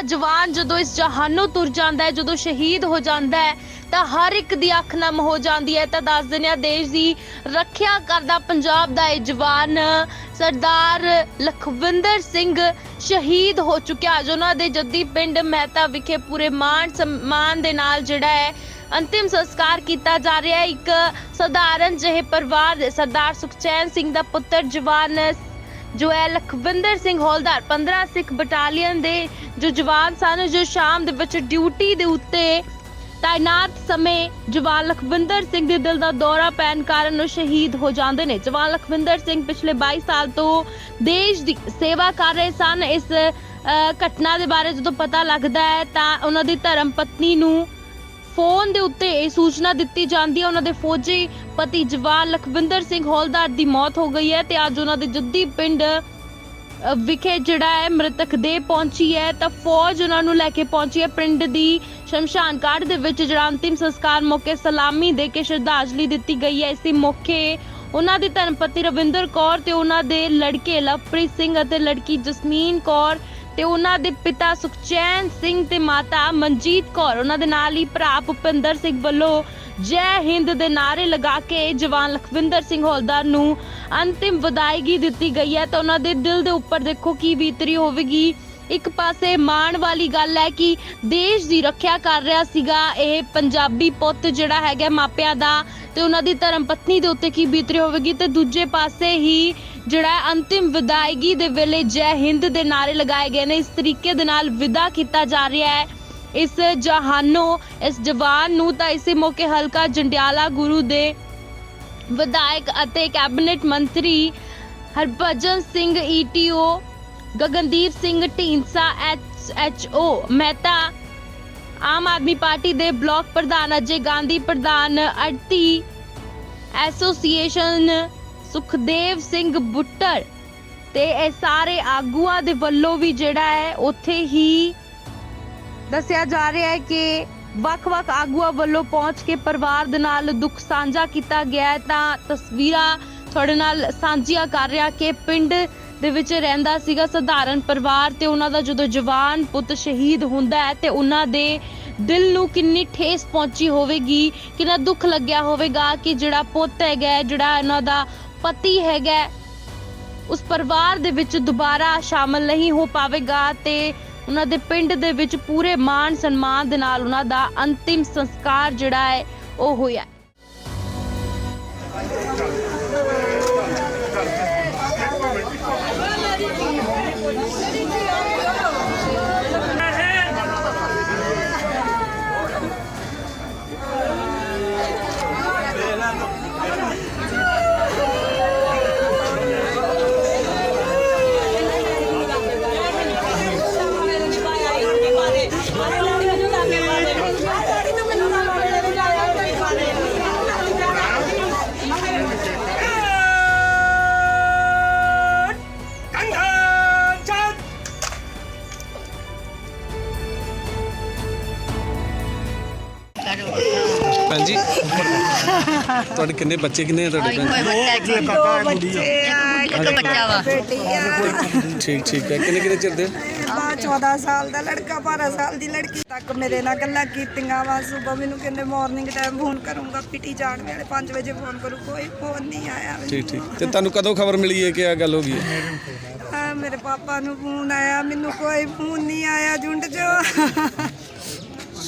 ਦਾ ਜਵਾਨ ਜਦੋਂ ਇਸ ਜਹਾਨੋਂ ਤੁਰ ਜਾਂਦਾ ਹੈ, ਜਦੋਂ ਸ਼ਹੀਦ ਹੋ ਜਾਂਦਾ ਹੈ, ਤਾਂ ਹਰ ਇੱਕ ਦੀ ਅੱਖ ਨਮ ਹੋ ਜਾਂਦੀ ਹੈ। ਤਾਂ ਦੱਸ ਦਿੰਦੇ ਹਾਂ, ਦੇਸ਼ ਦੀ ਰੱਖਿਆ ਕਰਦਾ ਪੰਜਾਬ ਦਾ ਇਹ ਜਵਾਨ ਸਰਦਾਰ ਲਖਵਿੰਦਰ ਸਿੰਘ ਸ਼ਹੀਦ ਹੋ ਚੁੱਕਿਆ। ਜੋ ਉਹਨਾਂ ਦੇ ਜੱਦੀ ਪਿੰਡ ਮਹਿਤਾ ਵਿਖੇ ਪੂਰੇ ਮਾਣ ਸਨਮਾਨ ਦੇ ਨਾਲ ਜਿਹੜਾ ਹੈ, ਅੰਤਿਮ ਸੰਸਕਾਰ ਕੀਤਾ ਜਾ ਰਿਹਾ ਹੈ। ਇੱਕ ਸਧਾਰਨ ਜਿਹੇ ਪਰਿਵਾਰ ਦੇ ਸਰਦਾਰ ਸੁਖਚੈਨ ਸਿੰਘ ਦਾ ਪੁੱਤਰ ਜਵਾਨ ਜੋ ਹੈ ਲਖਵਿੰਦਰ ਸਿੰਘ ਹੌਲਦਾਰ 15 ਸਿੱਖ ਬਟਾਲੀਅਨ ਦੇ ਜੋ ਜਵਾਨ ਸਨ ਜੋ ਸ਼ਾਮ ਦੇ ਵਿੱਚ ਡਿਊਟੀ ਦੇ ਉੱਤੇ ਤਾਇਨਾਤ ਸਮੇਂ ਜਵਾਨ ਲਖਵਿੰਦਰ ਸਿੰਘ ਦੇ ਦਿਲ ਦਾ ਦੌਰਾ ਪੈਣ ਕਾਰਨ ਉਹ ਸ਼ਹੀਦ ਹੋ ਜਾਂਦੇ ਨੇ। ਜਵਾਨ ਲਖਵਿੰਦਰ ਸਿੰਘ ਪਿਛਲੇ 22 ਸਾਲ ਤੋਂ ਦੇਸ਼ ਦੀ ਸੇਵਾ ਕਰ ਰਹੇ ਸਨ। ਇਸ ਅ, ਘਟਨਾ ਦੇ ਬਾਰੇ ਜਦੋਂ ਪਤਾ ਲੱਗਦਾ ਹੈ ਤਾਂ ਉਹਨਾਂ ਦੀ ਧਰਮ ਪਤਨੀ ਨੂੰ ਫੋਨ ਦੇ ਉੱਤੇ ਇਹ ਸੂਚਨਾ ਦਿੱਤੀ ਜਾਂਦੀ ਹੈ। ਉਹਨਾਂ ਦੇ ਫੌਜੀ ਪਤੀ ਜਵਾਨ ਲਖਵਿੰਦਰ ਸਿੰਘ ਹੌਲਦਾਰ ਦੀ ਮੌਤ ਹੋ ਗਈ ਹੈ ਤੇ ਅੱਜ ਉਹਨਾਂ ਦੇ ਜੱਦੀ ਪਿੰਡ ਵਿਖੇ ਜਿਹੜਾ ਹੈ ਮ੍ਰਿਤਕ ਦੇ ਪਹੁੰਚੀ ਹੈ। ਤਾਂ ਫੌਜ ਉਹਨਾਂ ਨੂੰ ਲੈ ਕੇ ਪਹੁੰਚੀ ਹੈ। ਪਿੰਡ ਦੀ ਸ਼ਮਸ਼ਾਨ ਘਾਟ ਦੇ ਵਿੱਚ ਜਿਹੜਾ ਅੰਤਿਮ ਸੰਸਕਾਰ ਮੌਕੇ ਸਲਾਮੀ ਦੇ ਕੇ ਸ਼ਰਧਾਂਜਲੀ ਦਿੱਤੀ ਗਈ ਹੈ। ਇਸੇ ਮੌਕੇ ਉਹਨਾਂ ਦੀ ਧਰਮਪਤੀ ਰਵਿੰਦਰ ਕੌਰ ਤੇ ਉਹਨਾਂ ਦੇ ਲੜਕੇ ਲਵਪ੍ਰੀਤ ਸਿੰਘ ਅਤੇ ਲੜਕੀ ਜਸਮੀਨ ਕੌਰ ਤੇ ਉਹਨਾਂ ਦੇ ਪਿਤਾ ਸੁਖਚੈਨ ਸਿੰਘ ਤੇ ਮਾਤਾ ਮਨਜੀਤ ਕੌਰ, ਉਹਨਾਂ ਦੇ ਨਾਲ ਹੀ ਭਰਾ ਭੁਪਿੰਦਰ ਸਿੰਘ ਵੱਲੋਂ ਜੈ ਹਿੰਦ ਦੇ ਨਾਰੇ ਲਗਾ ਕੇ ਜਵਾਨ ਲਖਵਿੰਦਰ ਸਿੰਘ ਹੌਲਦਾਰ ਨੂੰ ਅੰਤਿਮ ਵਿਦਾਇਗੀ ਦਿੱਤੀ ਗਈ ਹੈ। ਤਾਂ ਉਹਨਾਂ ਦੇ ਦਿਲ ਦੇ ਉੱਪਰ ਦੇਖੋ ਕੀ ਬੀਤਰੀ ਹੋਵੇਗੀ। ਇੱਕ ਪਾਸੇ ਮਾਣ ਵਾਲੀ ਗੱਲ ਹੈ ਕਿ ਦੇਸ਼ ਦੀ ਰੱਖਿਆ ਕਰ ਰਿਹਾ ਸੀਗਾ ਇਹ ਪੰਜਾਬੀ ਪੁੱਤ ਜਿਹੜਾ ਹੈਗਾ ਮਾਪਿਆਂ ਦਾ। ਤੇ ਉਹਨਾਂ ਦੀ ਧਰਮ ਪਤਨੀ ਦੇ ਉੱਤੇ ਕੀ ਬੀਤਰੀ ਹੋਵੇਗੀ ਤੇ ਦੂਜੇ ਪਾਸੇ ਹੀ ਜਿਹੜਾ ਅੰਤਿਮ ਵਿਦਾਇਗੀ ਦੇ ਵੇਲੇ ਜੈ ਹਿੰਦ ਦੇ ਨਾਰੇ ਲਗਾਏ ਗਏ ਨੇ, ਇਸ ਤਰੀਕੇ ਦੇ ਨਾਲ ਵਿਦਾ ਕੀਤਾ ਜਾ ਰਿਹਾ ਹੈ। ਇਸ ਜਹਾਨੋ, ਇਸ ਜਵਾਨ ਨੂੰ ਤਾਂ ਇਸੇ ਮੌਕੇ ਹਲਕਾ ਜੰਡਿਆਲਾ ਗੁਰੂ ਦੇ ਵਿਧਾਇਕ ਅਤੇ ਕੈਬਨਿਟ ਮੰਤਰੀ Harbhajan Singh ETO Gagandeep Singh Dhindsa HO Mehta Aam Aadmi party ਦੇ ਬਲਾਕ ਪ੍ਰਧਾਨ ਅਜੇ ਗਾਂਧੀ ਪ੍ਰਧਾਨ ਅੜਤੀ ਐਸੋਸੀਏਸ਼ਨ ਸੁਖਦੇਵ ਸਿੰਘ ਬੁੱਟਰ ਤੇ ਇਹ ਸਾਰੇ ਆਗੂਆਂ ਦੇ ਵੱਲੋਂ ਵੀ ਜਿਹੜਾ ਹੈ, ਉੱਥੇ ਹੀ ਦੱਸਿਆ ਜਾ ਰਿਹਾ ਹੈ ਕਿ ਵੱਖ-ਵੱਖ ਆਗੂਆਂ ਵੱਲੋਂ ਪਹੁੰਚ ਕੇ ਪਰਿਵਾਰ ਦੇ ਨਾਲ ਦੁੱਖ ਸਾਂਝਾ ਕੀਤਾ ਗਿਆ ਤਾਂ ਤਸਵੀਰਾਂ ਤੁਹਾਡੇ ਨਾਲ ਸਾਂਝੀਆਂ ਕਰ ਰਿਹਾ ਕਿ ਪਿੰਡ ਦੇ ਵਿੱਚ ਰਹਿੰਦਾ ਸੀਗਾ ਸਧਾਰਨ ਪਰਿਵਾਰ ਤੇ ਉਹਨਾਂ ਦਾ ਜਦੋਂ ਜਵਾਨ ਪੁੱਤ ਸ਼ਹੀਦ ਹੁੰਦਾ ਹੈ ਤੇ ਉਹਨਾਂ ਦੇ ਦਿਲ ਨੂੰ ਕਿੰਨੀ ਠੇਸ ਪਹੁੰਚੀ ਹੋਵੇਗੀ, ਕਿੰਨਾ ਦੁੱਖ ਲੱਗਿਆ ਹੋਵੇਗਾ ਕਿ ਜਿਹੜਾ ਪੁੱਤ ਹੈਗਾ ਜਿਹੜਾ ਇਹਨਾਂ ਦਾ ਪਤੀ ਹੈਗਾ ਉਸ ਪਰਿਵਾਰ ਦੇ ਵਿੱਚ ਦੁਬਾਰਾ ਸ਼ਾਮਲ ਨਹੀਂ ਹੋ ਪਾਵੇਗਾ ਤੇ ਉਹਨਾਂ ਦੇ ਪਿੰਡ ਦੇ ਵਿੱਚ ਪੂਰੇ ਮਾਣ ਸਨਮਾਨ ਦੇ ਨਾਲ ਉਹਨਾਂ ਦਾ ਅੰਤਿਮ ਸੰਸਕਾਰ ਜਿਹੜਾ ਹੈ, ਉਹ ਹੋਇਆ ਭੈਣ ਜੀ ਤੁਹਾਡੇ ਕਿੰਨੇ ਬੱਚੇ ਕਿੰਨੇ ਆ ਤੁਹਾਡੇ ਭੈਣ ਦੋ ਬੱਚੇ ਆ ਇੱਕ ਬੱਚਾ ਵਾ। ਬੇਟੀ ਆ? ਠੀਕ ਠੀਕ ਹੈ। ਕਿੰਨੇ ਕਿੰਨੇ ਚਿਰ ਦੇ ਬਾ 14 ਸਾਲ ਦਾ ਲੜਕਾ 12 ਸਾਲ ਦੀ ਲੜਕੀ ਤੱਕ ਮੇਰੇ ਨਾਲ ਗੱਲਾਂ ਕੀਤੀਆਂ ਵਾ। ਸਵੇਰ ਮੈਨੂੰ ਕਹਿੰਦੇ ਮਾਰਨਿੰਗ ਟਾਈਮ ਫੋਨ ਕਰੂੰਗਾ ਪੀਟੀ ਜਾਣ ਵੇਲੇ 5 ਵਜੇ ਫੋਨ ਕਰੂ ਕੋਈ ਫੋਨ ਨਹੀਂ ਆਇਆ ਠੀਕ ਠੀਕ। ਤੇ ਤੁਹਾਨੂੰ ਕਦੋਂ ਖਬਰ ਮਿਲੀ ਹੈ ਕਿ ਆ ਗੱਲ ਹੋ ਗਈ ਹੈ? ਹਾਂ ਮੇਰੇ ਪਾਪਾ ਨੂੰ ਫੋਨ ਆਇਆ ਮੈਨੂੰ ਕੋਈ ਫੋਨ ਨਹੀਂ ਆਇਆ ਜੁੰਡ ਜੋ